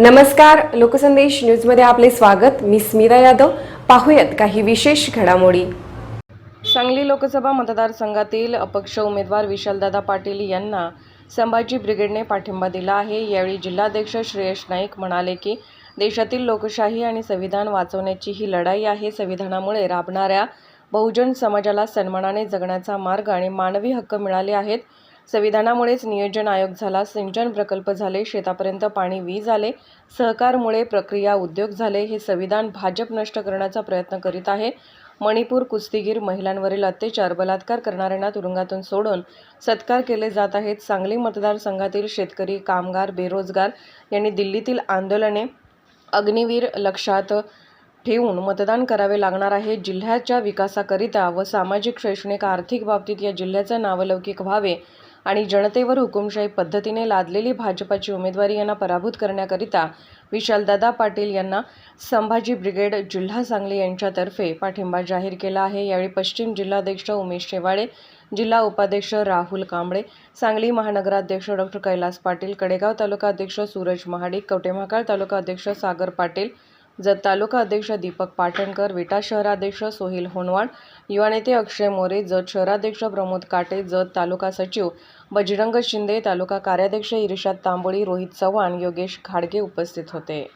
नमस्कार लोकसंदेश न्यूजमध्ये आपले स्वागत. मी स्मिता यादव. पाहूयात काही विशेष घडामोडी. सांगली लोकसभा मतदारसंघातील अपक्ष उमेदवार विशालदादा पाटील यांना संभाजी ब्रिगेडने पाठिंबा दिला आहे. यावेळी जिल्हाध्यक्ष श्रेयश नाईक म्हणाले की देशातील लोकशाही आणि संविधान वाचवण्याची ही लढाई आहे. संविधानामुळे राबणाऱ्या बहुजन समाजाला सन्मानाने जगण्याचा मार्ग आणि मानवी हक्क मिळाले आहेत. संविधानामुळेच नियोजन आयोग झाला सिंचन प्रकल्प झाले शेतापर्यंत पाणी वीज आले सहकारमुळे प्रक्रिया उद्योग झाले हे संविधान भाजप नष्ट करण्याचा प्रयत्न करीत आहे. मणिपूर कुस्तीगीर महिलांवरील अत्याचार बलात्कार करणाऱ्यांना तुरुंगातून सोडून सत्कार केले जात आहेत. सांगली मतदारसंघातील शेतकरी कामगार बेरोजगार यांनी दिल्लीतील आंदोलने अग्निवीर लक्षात ठेवून मतदान करावे लागणार आहे. जिल्ह्याच्या विकासाकरिता व सामाजिक शैक्षणिक आर्थिक बाबतीत या जिल्ह्याचं नावलौकिक व्हावे आणि जनतेवर हुकुमशाही पद्धतीने लादलेली भाजपाची उमेदवारी यांना पराभूत करण्याकरिता विशालदादा पाटील यांना संभाजी ब्रिगेड जिल्हा सांगली यांच्यातर्फे पाठिंबा जाहीर केला आहे. यावेळी पश्चिम जिल्हाध्यक्ष उमेश शेवाळे जिल्हा उपाध्यक्ष राहुल कांबळे सांगली महानगराध्यक्ष डॉक्टर कैलास पाटील कडेगाव तालुका अध्यक्ष सूरज महाडिक कवटेमहाकाळ तालुका अध्यक्ष सागर पाटील जत तालुका अध्यक्ष दीपक पाटणकर विटा शहराध्यक्ष सोहिल होनवाड युवा नेते अक्षय मोरे जत शहराध्यक्ष प्रमोद काटे जत तालुका सचिव बजरंग शिंदे तालुका कार्याध्यक्ष इरिशाद तांबोळी रोहित चव्हाण योगेश खाडगे उपस्थित होते.